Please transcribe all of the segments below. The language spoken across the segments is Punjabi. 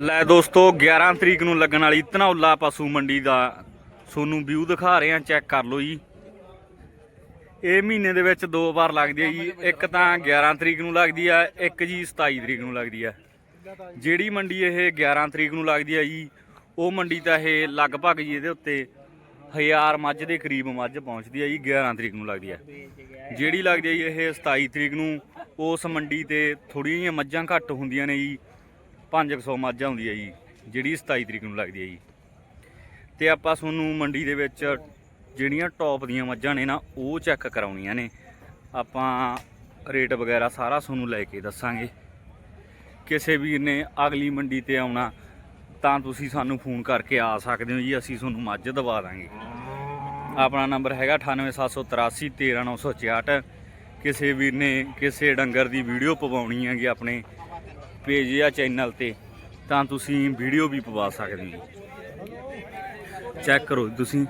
ਲੈ ਦੋਸਤੋ 11 ਤਰੀਕ ਨੂੰ ਲੱਗਣ ਵਾਲੀ ਧਨੌਲਾ ਪਸ਼ੂ ਮੰਡੀ ਦਾ ਤੁਹਾਨੂੰ ਵਿਊ ਦਿਖਾ ਰਹੇ ਆ ਚੈੱਕ ਕਰ ਲਓ ਜੀ। ਇਹ ਮਹੀਨੇ ਦੇ ਵਿੱਚ ਦੋ ਵਾਰ ਲੱਗਦੀ ਹੈ ਜੀ। ਇੱਕ ਤਾਂ 11 ਤਰੀਕ ਨੂੰ ਲੱਗਦੀ ਆ, ਇੱਕ ਜੀ 27 ਤਰੀਕ ਨੂੰ ਲੱਗਦੀ ਆ। ਜਿਹੜੀ ਮੰਡੀ ਇਹ 11 ਤਰੀਕ ਨੂੰ ਲੱਗਦੀ ਆ ਜੀ, ਉਹ ਮੰਡੀ ਤਾਂ ਇਹ ਲਗਭਗ ਜੀ ਇਹਦੇ ਉੱਤੇ ਹਜ਼ਾਰ ਮੱਝ ਦੇ ਕਰੀਬ ਮੱਝ ਪਹੁੰਚਦੀ ਆ ਜੀ 11 ਤਰੀਕ ਨੂੰ ਲੱਗਦੀ ਆ। ਜਿਹੜੀ ਲੱਗਦੀ ਆ ਜੀ ਇਹ 27 ਤਰੀਕ ਨੂੰ, ਉਸ ਮੰਡੀ ਤੇ ਥੋੜ੍ਹੀਆਂ ਜਿਹੀਆਂ ਮੱਝਾਂ ਘੱਟ ਹੁੰਦੀਆਂ ਨੇ ਜੀ। 500 ਆਉਂਦੀ ਹੈ ਜੀ, ਜਿਹੜੀ 27 ਤਰੀਕ ਨੂੰ ਲੱਗਦੀ ਹੈ ਜੀ। ਤੇ ਆਪਾਂ ਤੁਹਾਨੂੰ ਮੰਡੀ ਦੇ ਵਿੱਚ ਜਿਹੜੀਆਂ ਟੌਪ ਦੀਆਂ ਮੱਝਾਂ ਨੇ ਨਾ, ਉਹ ਚੈੱਕ ਕਰਾਉਣੀਆਂ ਨੇ। ਆਪਾਂ ਰੇਟ ਵਗੈਰਾ ਸਾਰਾ ਤੁਹਾਨੂੰ ਲੈ ਕੇ ਦੱਸਾਂਗੇ। ਕਿਸੇ ਵੀਰ ਨੇ ਅਗਲੀ ਮੰਡੀ ਤੇ ਆਉਣਾ, ਤਾਂ ਤੁਸੀਂ ਸਾਨੂੰ ਫੋਨ ਕਰਕੇ ਆ ਸਕਦੇ ਹੋ ਜੀ, ਅਸੀਂ ਤੁਹਾਨੂੰ ਮੱਝ ਦਵਾ ਦਾਂਗੇ। ਆਪਣਾ ਨੰਬਰ ਹੈਗਾ 98783 13964 ਕਿਸੇ ਵੀਰ ਨੇ ਕਿਸੇ ਡੰਗਰ ਦੀ ਵੀਡੀਓ ਪਵਾਉਣੀ ਹੈਗੀ ਆਪਣੇ ਪੇਜ ਜਾਂ ਚੈਨਲ ਤੇ, ਤਾਂ ਤੁਸੀਂ ਵੀਡੀਓ ਵੀ ਪਵਾ ਸਕਦੇ ਹੋ। ਚੈੱਕ ਕਰੋ ਜੀ ਤੁਸੀਂ,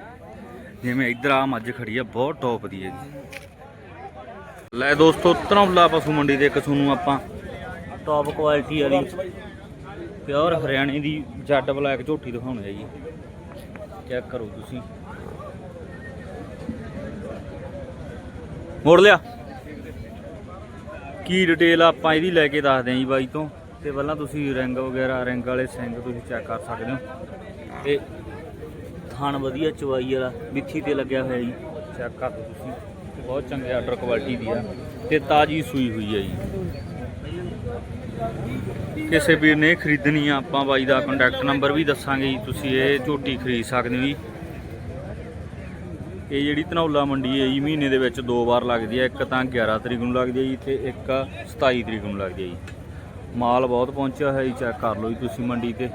ਜਿਵੇਂ ਇੱਧਰ ਆ ਮੱਝ ਖੜੀ ਆ, ਬਹੁਤ ਟੌਪ ਦੀ ਹੈ ਜੀ। ਲੈ ਦੋਸਤੋ ਧਨੌਲਾ ਪਸ਼ੂ ਮੰਡੀ ਦੇ, ਇੱਕ ਤੁਹਾਨੂੰ ਆਪਾਂ ਟੌਪ ਕੁਆਲਿਟੀ ਵਾਲੀ ਪਿਓਰ ਹਰਿਆਣੇ ਦੀ ਜੱਡ ਬਲੈਕ ਝੋਟੀ ਦਿਖਾਉਣੀ ਹੈ ਜੀ। ਚੈੱਕ ਕਰੋ ਤੁਸੀਂ। ਮੋੜ ਲਿਆ। ਕੀ ਡਿਟੇਲ ਆਪਾਂ ਇਹਦੀ ਲੈ ਕੇ ਦੱਸਦੇ ਹਾਂ ਜੀ ਬਾਈ ਤੋਂ। ਤੇ ਪਹਿਲਾਂ ਤੁਸੀਂ ਰਿੰਗ ਵਗੈਰਾ ਰਿੰਗ ਵਾਲੇ ਸਿੰਗ ਤੁਸੀਂ ਚੈੱਕ ਕਰ ਸਕਦੇ ਹੋ। ਤੇ ਥਾਣ ਵਧੀਆ ਚਵਾਈ ਵਾਲਾ, ਮਿੱਠੀ ਤੇ ਲੱਗਿਆ ਹੋਇਆ ਜੀ। ਚੈੱਕ ਕਰ ਲਓ ਤੁਸੀਂ। ਬਹੁਤ ਚੰਗੇ ਆਰਡਰ ਕੁਆਲਿਟੀ ਦੀ ਆ। ਤੇ ਤਾਜੀ ਸੂਈ ਹੋਈ ਹੈ ਜੀ। ਕਿਸੇ ਵੀਰ ਨੇ ਖਰੀਦਣੀ ਆ, ਆਪਾਂ ਬਾਈ ਦਾ ਕੰਟੈਕਟ ਨੰਬਰ ਵੀ ਦੱਸਾਂਗੇ ਜੀ। ਤੁਸੀਂ ਇਹ ਝੋਟੀ ਖਰੀਦ ਸਕਦੇ ਹੋ ਜੀ। ਇਹ ਜਿਹੜੀ ਧਨੌਲਾ ਮੰਡੀ ਹੈ ਜੀ, ਮਹੀਨੇ ਦੇ ਵਿੱਚ ਦੋ ਵਾਰ ਲੱਗਦੀ ਹੈ ਇੱਕ ਤਾਂ 11 ਤਰੀਕ ਨੂੰ ਲੱਗਦੀ ਹੈ ਜੀ ਤੇ ਇੱਕ 27 ਤਰੀਕ ਨੂੰ ਲੱਗਦੀ ਹੈ ਜੀ। ਮਾਲ ਬਹੁਤ ਪਹੁੰਚਿਆ ਹੈ ਜੀ ਚੈੱਕ ਕਰ ਲਓ ਜੀ ਤੁਸੀਂ ਮੰਡੀ ਤੇ।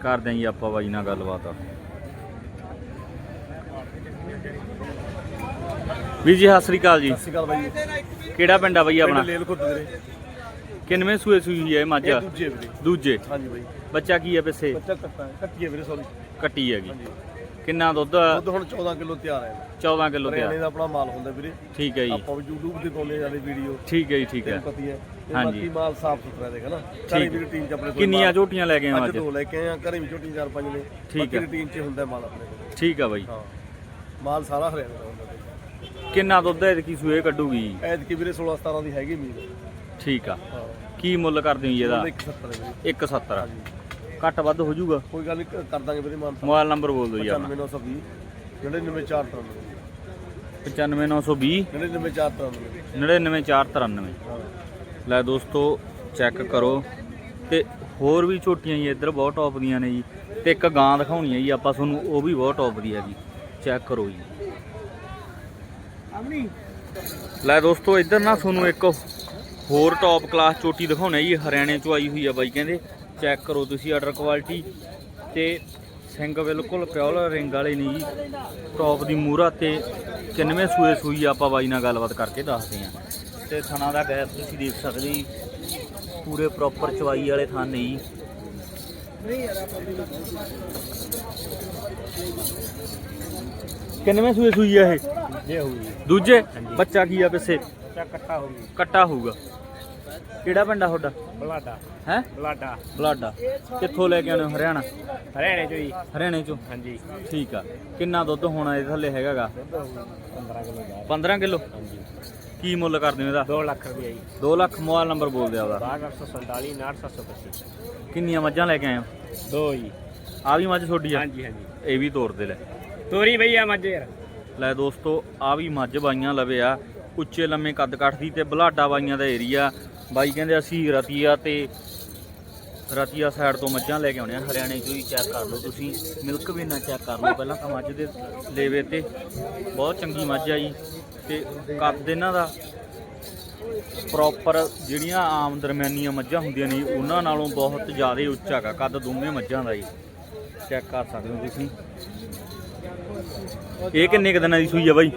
ਕਰਦੇ ਹਾਂ ਜੀ ਆਪਾਂ ਬਾਈ ਨਾਲ ਗੱਲਬਾਤ। ਵੀਰ ਜੀ ਸਤਿ ਸ੍ਰੀ ਅਕਾਲ ਜੀ। ਸਤਿ ਸ਼੍ਰੀ ਅਕਾਲ ਬਾਈ ਕਿਹੜਾ ਪਿੰਡ ਆ ਬਾਈ ਪਿੰਡ ਆਪਣਾ? ਵੀਰੇ। ਕਿੰਨਵੇਂ ਸੂਏ ਸੂਈ ਹੈ ਮੱਝ? ਇਹ ਦੂਜੇ ਵੀਰੇ। ਦੂਜੇ? ਹਾਂਜੀ ਬਾਈ। ਬੱਚਾ ਕੀ ਹੈ ਪਿੱਛੇ? ਬੱਚਾ ਕੱਟਾ ਕੱਟੀਏ ਵੀਰੇ ਸੌਰੀ ਕੱਟੀ ਹੈਗੀ। ਹਾਂਜੀ। ਕਿੰਨਾ ਦੁੱਧ? ਦੁੱਧ ਹੁਣ 14 ਕਿਲੋ ਤਿਆਰ ਹੈ। 14 ਕਿਲੋ ਹਰਿਆਣੇ ਤਿਆਰ ਦਾ ਆਪਣਾ ਮਾਲ ਹੁੰਦਾ ਵੀਰੇ। ਠੀਕ ਹੈ ਜੀ। ਆਪਾਂ ਵੀ YouTube ਤੇ ਪਾਉਂਦੇ ਜਾਂਦੇ ਵੀਡੀਓ ਠੀਕ ਹੈ ਜੀ ਠੀਕ ਹੈ। ਤੈਨੂੰ ਪਤੀ ਹੈ। ਤੇ ਹਾਂਜੀ। ਬਾਕੀ ਮਾਲ ਸਾਫ਼ ਸੁਥਰਾ ਦੇਖ ਨਾ। ਠੀਕ ਘਰੇ ਹੈ। ਵੀ ਰੂਟੀਨ ਚ ਆਪਣੇ ਕੋਲ ਕਿੰਨੀਆਂ ਮਾਲ- ਝੋਟੀਆਂ ਲੈ ਕੇ ਆਏ ਹੋ ਅੱਜ ਅੱਜ? ਦੋ ਲੈ ਕੇ ਆਏ ਆ ਘਰੇ ਵੀ ਝੋਟੀ ਚਾਰ ਪੰਜ ਨੇ। ਠੀਕ ਹੈ। ਰੂਟੀਨ ਚ ਹੁੰਦਾ ਮਾਲ ਆਪਣੇ ਕੋਲ। ਠੀਕ ਆ ਬਾਈ। ਹਾਂ। ਮਾਲ ਸਾਰਾ ਹਰਿਆਣੇ ਦਾ ਹੁੰਦਾ ਬਾਈ। ਕਿੰਨਾ ਦੁੱਧ ਹੈ ਕੀ ਸੂਏ ਕੱਢੂਗੀ? ਐਤਕੀ ਵੀਰੇ 16 17 ਦੀ ਹੈਗੀ ਮੀਲ ਠੀਕ ਆ। ਹਾਂ। ਕੀ ਮੁੱਲ ਕਰਦੇ ਹੋ ਜੀ ਇਹਦਾ? 170 ਵੀਰੇ। 170 ਹਾਂਜੀ। ਘੱਟ ਵੱਧ ਹੋ ਜਾਊਗਾ? ਕੋਈ ਗੱਲ ਨਹੀਂ ਕਰ ਦਾਂਗੇ ਵੀਰੇ ਮਾਨ ਮੋਬਾਈਲ ਨੰਬਰ ਬੋਲ ਦਿਓ ਜੀ ਆਪਣਾ। 95920 99493 95920 99493 99493 ਹਾਂ। ਲੈ ਦੋਸਤੋ ਚੈੱਕ ਕਰੋ। ਤੇ ਹੋਰ ਵੀ ਛੋਟੀਆਂ ਜੀ ਇੱਧਰ ਬਹੁਤ ਟੌਪ ਦੀਆਂ ਨੇ ਜੀ। ਤੇ ਇੱਕ ਗਾਂ ਦਿਖਾਉਣੀ ਹੈ ਜੀ ਆਪਾਂ ਤੁਹਾਨੂੰ ਉਹ ਵੀ ਬਹੁਤ ਟੌਪ ਦੀ ਹੈਗੀ। ਚੈੱਕ ਕਰੋ ਜੀ। ਅਮਨੀ ਲੈ ਦੋਸਤੋ ਇੱਧਰ ਨਾ ਤੁਹਾਨੂੰ ਇੱਕ ਹੋਰ ਟੌਪ ਕਲਾਸ ਚੋਟੀ ਦਿਖਾਉਣਾ ਜੀ ਹਰਿਆਣੇ ਚੋਂ ਆਈ ਹੋਈ ਆ ਬਾਈ ਕਹਿੰਦੇ। ਚੈੱਕ ਕਰੋ ਤੁਸੀਂ ਆਰਡਰ ਕੁਆਲਿਟੀ ਤੇ ਸਿੰਘ ਬਿਲਕੁਲ ਪਿਓਰ ਰਿੰਗ ਵਾਲੇ ਨਹੀਂ ਜੀ। ਟੌਪ ਦੀ ਮੂਰਾ ਤੇ ਕਿੰਨਵੇਂ ਸੂਏ ਸੂਈ ਆਪਾਂ ਬਾਈ ਨਾਲ ਗੱਲਬਾਤ ਕਰਕੇ ਦੱਸਦੇ ਆ ਤੇ ਥਣਾ ਦਾ ਗੈਪ ਤੁਸੀਂ ਦੇਖ ਸਕਦੇ ਜੀ। ਪੂਰੇ ਪ੍ਰੋਪਰ ਚਵਾਈ ਵਾਲੇ ਥਾਨ ਨੇ ਜੀ। ਕਿੰਨਵੇਂ ਸੂਏ ਸੂਈ ਆ ਇਹ? ਦੂਜੇ? ਬੱਚਾ ਕੀ ਆ ਪਿੱਛੇ? ਕੱਟਾ ਹੋਈ ਕੱਟਾ ਹੋਊਗਾ। ਕਿਹੜਾ ਪਿੰਡ ਆ ਤੁਹਾਡਾ? ਬਲਾਡਾ। ਹੈ? ਬਲਾਡਾ। ਬਲਾਡਾ। ਕਿੱਥੋਂ ਲੈ ਕੇ ਆਉਣੇ ਹੋ? ਹਰਿਆਣਾ? ਹਰਿਆਣੇ ਚੋਂ ਹੀ ਹਰਿਆਣੇ ਚੋਂ? ਹਾਂਜੀ। ਠੀਕ ਆ। ਕਿੰਨਾ ਦੁੱਧ ਹੋਣਾ ਇਹਦੇ ਥੱਲੇ ਹੈਗਾਗਾ? 15 ਕਿਲੋ ਦਾ 15 ਕਿਲੋ? ਹਾਂਜੀ। ਕੀ ਮੁੱਲ ਕਰਦੇ ਹੋ ਇਹਦਾ? 2 ਲੱਖ ਰੁਪਏ ਜੀ। 2 ਲੱਖ ਮੋਬਾਈਲ ਨੰਬਰ ਬੋਲ ਦਿਆ ਉਹਦਾ। 6847 9725 ਕਿੰਨੀਆਂ ਮੱਝਾਂ ਲੈ ਕੇ ਆਏ ਹੋ? ਦੋ ਜੀ। ਆ ਵੀ ਮੱਝ ਛੋਡੀ ਆ? ਹਾਂਜੀ ਹਾਂਜੀ। ਇਹ ਵੀ ਤੋੜ ਦੇ ਲੈ। ਤੋਰੀ ਭਈਆ ਮੱਝ ਯਾਰ। ਲੈ ਦੋਸਤੋ ਆ ਵੀ ਮੱਝ ਬਾਈਆਂ ਲਵੇ ਆ। ਉੱਚੇ ਲੰਮੇ ਕੱਦ ਕੱਠ ਦੀ ਤੇ ਬਲਾਡਾ ਬਾਈਆਂ ਦਾ ਏਰੀਆ। ਬਾਈ ਕਹਿੰਦੇ ਅਸੀਂ ਰਤੀਆ ਤੇ ਰਤੀਆ ਸਾਈਡ ਤੋਂ ਮੱਝਾਂ ਲੈ ਕੇ ਆਉਣੇ ਆ, ਹਰਿਆਣੇ ਚੋਂ ਹੀ ਚੈੱਕ ਕਰ ਲਓ ਤੁਸੀਂ। ਮਿਲਕ ਵੀ ਨਾ ਚੈੱਕ ਕਰ ਲਓ ਪਹਿਲਾਂ ਤਾਂ ਮੱਝ ਦੇ ਲੇਵੇ ਤੇ। ਬਹੁਤ ਚੰਗੀ ਮੱਝ ਆ ਜੀ। ਤੇ ਕੱਦ ਇਹਨਾਂ ਦਾ ਪ੍ਰੋਪਰ ਜਿਹੜੀਆਂ ਆਮ ਦਰਮਿਆਨੀਆਂ ਮੱਝਾਂ ਹੁੰਦੀਆਂ ਨੇ, ਉਹਨਾਂ ਨਾਲੋਂ ਬਹੁਤ ਜ਼ਿਆਦਾ ਉੱਚਾ ਹੈਗਾ, ਕੱਦ ਦੋਵੇਂ ਮੱਝਾਂ ਦਾ ਜੀ। ਚੈੱਕ ਕਰ ਸਕਦੇ ਹੋ ਤੁਸੀਂ। ਇਹ ਕਿੰਨੇ ਕੁ ਦਿਨਾਂ ਦੀ ਸੂਈ ਆ ਬਾਈ?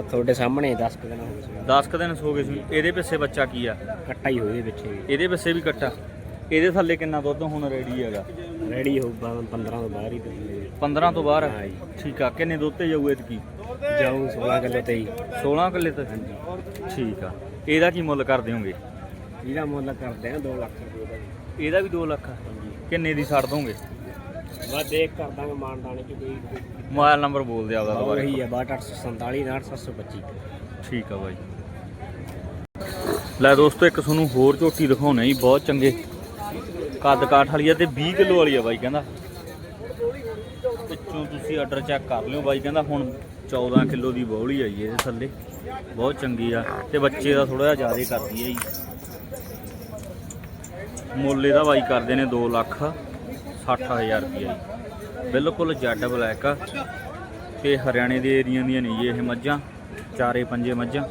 ਤੁਹਾਡੇ ਸਾਹਮਣੇ 10 ਦਿਨ ਹੋ ਗਏ 10 ਕੁ ਦਿਨ ਸੋ ਗਏ ਸੂਈ। ਇਹਦੇ ਪਿੱਛੇ ਬੱਚਾ ਕੀ ਆ? ਕੱਟਾ ਹੀ ਹੋਏ ਵਿੱਚ ਇਹਦੇ ਪਿੱਛੇ ਵੀ ਕੱਟਾ। ਇਹਦੇ ਥੱਲੇ ਕਿੰਨਾ ਦੁੱਧ ਹੁਣ ਰੈਡੀ ਹੈਗਾ? ਰੈਡੀ ਹੋਊਗਾ 15 ਤੋਂ ਬਾਹਰ ਹੀ 15 ਤੋਂ ਬਾਹਰ। ਠੀਕ ਆ। ਕਿੰਨੇ ਦੁੱਧ ਤੇ ਜਾਊ ਐਤਕੀ ਜਾਊ 16 ਕਿਲੋ ਤੇ ਹੀ। 16 ਕਿੱਲੇ ਤੇ? ਠੀਕ ਆ। ਇਹਦਾ ਕੀ ਮੁੱਲ ਕਰ ਦਿਓਗੇ ਇਹਦਾ ਮੁੱਲ ਕਰਦੇ ਆ 2 ਲੱਖ ਰੁਪਏ ਦਾ। ਇਹਦਾ ਵੀ 2 ਲੱਖ ਕਿੰਨੇ ਦੀ ਛੱਡ ਦੋਗੇ ਬਸ ਦੇਖ ਕਰ ਦਾਂਗੇ ਮਾਨਦਾਨੇ ਚ ਕੋਈ ਮੋਬਾਈਲ ਨੰਬਰ ਬੋਲ ਦੇ ਆਪਦਾ ਦੁਬਾਰਾ। ਉਹੀ ਹੈ 62847 6725 ਠੀਕ ਆ ਬਾਈ। ਲੈ ਦੋਸਤੋ ਇੱਕ ਤੁਹਾਨੂੰ ਹੋਰ ਝੋਟੀ ਦਿਖਾਉਣਾ ਜੀ ਬਹੁਤ ਚੰਗੇ। ਕੱਦ ਕਾਠ ਵਾਲੀ ਆ ਤੇ 20 ਕਿਲੋ ਵਾਲੀ ਆ ਬਾਈ ਕਹਿੰਦਾ। ਪਿੱਛੋਂ ਤੁਸੀਂ ਆਰਡਰ ਚੈੱਕ ਕਰ ਲਿਓ ਬਾਈ ਕਹਿੰਦਾ ਹੁਣ 14 ਕਿਲੋ ਦੀ ਬੌਲੀ ਆਈ ਹੈ ਇਹਦੇ ਥੱਲੇ। ਬਹੁਤ ਚੰਗੀ ਆ ਤੇ ਬੱਚੇ ਦਾ ਥੋੜਾ ਜਿਹਾ ਜ਼ਿਆਦਾ ਕਰਦੀ ਹੈ ਜੀ। ਮੁੱਲ ਇਹਦਾ ਬਾਈ ਕਰਦੇ ਨੇ 2 ਲੱਖ। 60000 ਰੁਪਏ ਜੀ। ਬਿਲਕੁਲ ਜੈਡ ਬਲੈਕ ਆ। ਤੇ ਹਰਿਆਣੇ ਦੇ ਏਰੀਆ ਦੀਆਂ ਨਹੀਂ ਜੀ ਇਹ ਮੱਝਾਂ, ਚਾਰੇ ਪੰਜੇ ਮੱਝਾਂ।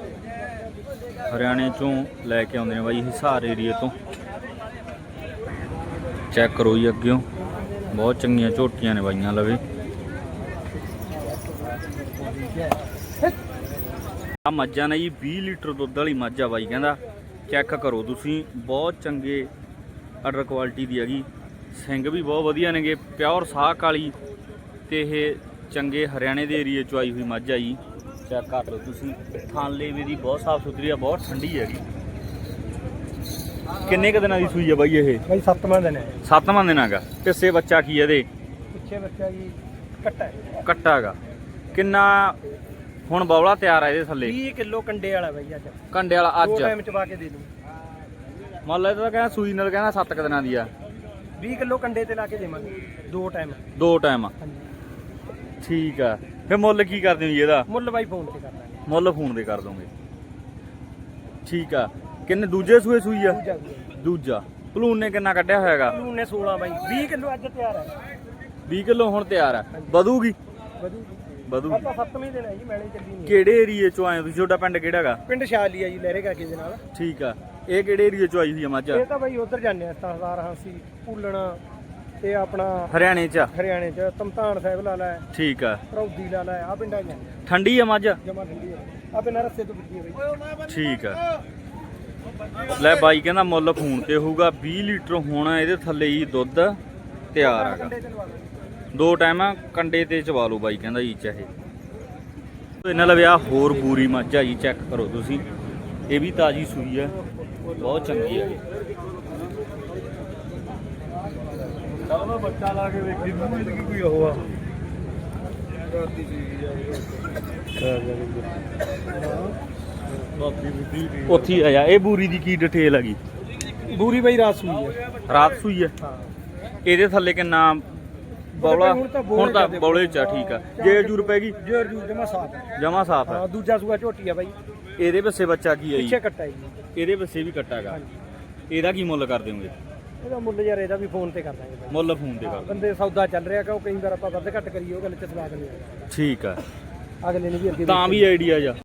ਹਰਿਆਣੇ ਚੋਂ ਲੈ ਕੇ ਆਉਂਦੇ ਨੇ ਬਾਈ ਹਿਸਾਰ ਏਰੀਏ ਤੋਂ। ਚੈੱਕ ਕਰੋ ਜੀ ਅੱਗਿਓਂ। ਬਹੁਤ ਚੰਗੀਆਂ ਝੋਟੀਆਂ ਨੇ ਬਾਈਆਂ ਲਵੇ। ਆ ਮੱਝਾਂ ਨੇ ਜੀ 20 ਲੀਟਰ ਦੁੱਧ ਵਾਲੀ ਮੱਝ ਆ ਬਾਈ, ਕਹਿੰਦਾ। ਚੈੱਕ ਕਰੋ ਤੁਸੀਂ। ਬਹੁਤ ਚੰਗੇ ਆਰਡਰ ਕੁਆਲਿਟੀ ਦੀ ਹੈਗੀ। ਸਿੰਘ ਵੀ ਬਹੁਤ ਵਧੀਆ ਨੇਗੇ ਪਿਓਰ ਸਾਕ ਵਾਲੀ ਤੇ ਇਹ ਚੰਗੇ ਹਰਿਆਣੇ ਦੇ ਏਰੀਏ ਚੋਂ ਆਈ ਹੋਈ ਮੱਝ ਆ ਜੀ। ਚੈੱਕ ਕਰ ਲਓ ਤੁਸੀਂ ਥਾਂਲੇ ਵੀ ਦੀ ਬਹੁਤ ਸਾਫ਼ ਸੁਥਰੀ ਆ ਬਹੁਤ ਠੰਡੀ ਹੈਗੀ। ਕਿੰਨੇ ਕ ਦਿਨਾਂ ਦੀ ਸੂਈ ਆ ਬਾਈ ਇਹ? ਬਾਈ ਸੱਤਵਾਂ ਦਿਨ ਹੈ। ਸੱਤਵਾਂ ਦਿਨ ਹੈਗਾ। ਪਿੱਛੇ ਬੱਚਾ ਕੀ ਇਹਦੇ? ਪਿੱਛੇ ਬੱਚਾ ਜੀ ਕੱਟਾ ਹੈ। ਕੱਟਾ ਹੈਗਾ। ਕਿੰਨਾ ਹੁਣ ਬੌਲਾ ਤਿਆਰ ਆ ਇਹਦੇ ਥੱਲੇ? 20 ਕਿਲੋ ਕੰਡੇ ਵਾਲਾ ਬਾਈ ਅੱਜ। ਕੰਡੇ ਵਾਲਾ ਦੋ ਅੱਜ ਟਾਈਮ ਚਵਾ ਕੇ ਦੇ ਦੂੰ। ਮੰਨ ਲੈ ਤਾਂ ਕਹਿੰਦਾ ਸੂਈ ਨਾਲ ਕਹਿੰਦਾ 7 ਕ ਦਿਨਾਂ ਦੀ ਆ। 20 ਕਿਲੋ ਕੰਡੇ ਤੇ ਲਾ ਕੇ ਦੇਵਾਂਗੇ ਦੋ ਟਾਈਮ ਦੋ ਟਾਈਮ ਹਾਂਜੀ। ਠੀਕ ਆ। ਫੇ ਮੁੱਲ ਕੀ ਕਰਦੇ ਹੋ ਜੀ ਇਹਦਾ? ਮੁੱਲ ਬਾਈ ਫੋਨ ਤੇ ਕਰ ਦਾਂਗੇ। ਮੁੱਲ ਫੋਨ ਦੇ ਕਰ ਦੋਗੇ। ਠੀਕ ਆ। ਕਿੰਨੇ ਦੂਜੇ ਸੂਏ ਸੂਈ ਆ? ਦੂਜਾ ਵੀ ਦੂਜਾ। ਭਲੂਨ ਨੇ ਕਿੰਨਾ ਕੱਢਿਆ ਹੋਇਆਗਾ ਨੇ 16 ਬਾਈ। 20 ਕਿਲੋ ਅੱਜ ਤਿਆਰ ਹੈ 20 ਕਿਲੋ ਹੁਣ ਤਿਆਰ ਆ। ਵਧੂਗੀ? ਵਧੂ ਵਧੂ। ਆਪਾਂ ਸੱਤਵੇਂ ਦਿਨ ਹੈ ਜੀ ਮੈਲੇ ਚੱਲੀ ਨਹੀਂ ਕਿਹੜੇ ਏਰੀਏ ਚੋਂ ਆਏ ਹੋ ਤੁਸੀਂ? ਤੁਹਾਡਾ ਪਿੰਡ ਕਿਹੜਾਗਾ ਪਿੰਡ ਸ਼ਾਲੀ ਆ ਜੀ ਲਹਿਰੇ ਕਾਕੇ ਦੇ ਨਾਲ। ਠੀਕ ਆ। ਇਹ ਕਿਹੜੇ ਏਰੀਏ ਚੋਂ ਆਈ ਹੋਈ ਆ ਮੱਝ ਇਹ ਤਾਂ ਬਾਈ ਉਧਰ ਜਾਂਦੇ ਆ ਸਰਦਾਰ ਹਾਂਸੀ ਭੁੱਲਣਾ ਤੇ ਆਪਣਾ ਹਰਿਆਣੇ ਚ ਆ? ਹਰਿਆਣੇ ਚ ਤਮਤਾਨ ਸਾਹਿਬ ਲਾ ਲੈ ਠੀਕ ਆ। ਰੌਦੀ ਲਾ ਲੈ ਆ ਪਿੰਡਾਂ ਜਾਂਦੇ ਆ ਠੰਡੀ ਆ ਮੱਝ? ਜਮਾ ਠੰਡੀ ਹੈ। ਆ ਬਿਨਾਂ ਰੱਸੇ ਤੋਂ ਹੈ ਬਾਈ। ਠੀਕ ਆ। ਲੈ ਬਾਈ ਕਹਿੰਦਾ ਮੁੱਲ ਫੋਨ ਤੇ ਹੋਊਗਾ 20 ਲੀਟਰ ਹੋਣਾ ਇਹਦੇ ਥੱਲੇ ਹੀ ਦੁੱਧ ਤਿਆਰ ਹੈਗਾ। ਕੰਡੇ। ਦੋ ਟਾਈਮ ਕੰਡੇ ਤੇ ਚਵਾ ਲਓ ਬਾਈ ਕਹਿੰਦਾ ਜੀ ਚਾਹੇ। ਇਹਨਾਂ ਦਾ ਵਿਆਹ ਹੋਰ ਬੂਰੀ ਮੱਝ ਆ ਜੀ ਚੈੱਕ ਕਰੋ ਤੁਸੀਂ। ਇਹ ਵੀ ਤਾਜੀ ਸੂਈ ਆ ਬਹੁਤ ਚੰਗੀ ਹੈ ਬੱਚਾ ਲਾ ਕੇ ਵੇਖੀ ਤੂੰ ਇਹਦੀ ਕੀ ਕੋਈ ਉਹ ਆ। ਉੱਥੇ ਹੀ ਆ ਜਾ ਇਹ ਬੂਰੀ ਦੀ ਕੀ ਡਿਟੇਲ ਹੈਗੀ ਬੂਰੀ ਬਾਈ ਰਾਤ ਸੂਈ ਹੈ ਰਾਤ ਸੂਈ ਹੈ ਹਾਂ। ਇਹਦੇ ਥੱਲੇ ਕਿੰਨਾ ਬੌਲਾ ਹੁਣ ਤਾਂ ਬੌਲੇ ਤਾਂ ਚ ਆ ਠੀਕ ਆ। ਜੇ ਜੂਰ ਪੈ ਗਈ? ਜੋਰ ਜੂਰ ਜਮਾ ਸਾਫ਼ ਹੈ ਜਮਾ ਸਾਫ਼ ਹੈ ਹਾਂ ਦੂਜਾ ਸੂਆ ਝੋਟੀ ਆ ਬਾਈ। ਇਹਦੇ ਪਿੱਛੇ ਬੱਚਾ ਕੀ ਹੈ ਪਿੱਛੇ ਜੀ ਕੱਟਾ ਜੀ। ਇਹਦੇ ਪਿੱਛੇ ਵੀ ਕੱਟਾਗਾ ਇਹਦਾ ਕੀ ਮੁੱਲ ਕਰ ਦਿਓਗੇ ਇਹਦਾ ਮੁੱਲ ਯਾਰ ਇਹਦਾ ਵੀ ਫੋਨ ਤੇ ਕਰ ਦਾਂਗੇ ਬਾਈ। ਮੁੱਲ ਫੋਨ ਦੇ ਕਰ ਬੰਦੇ ਸੌਦਾ ਚੱਲ ਰਿਹਾ ਕਿ ਉਹ ਕਈ ਵਾਰ ਆਪਾਂ ਵੱਧ ਘੱਟ ਕਰੀਏ ਉਹ ਗੱਲ ਚ ਸਲਾਹ ਕਰੀਏ ਠੀਕ ਆ। ਅਗਲੇ ਨੇ ਵੀ ਅੱਗੇ ਤਾਂ ਵੀ ਆਈਡੀਆ ਜਾ।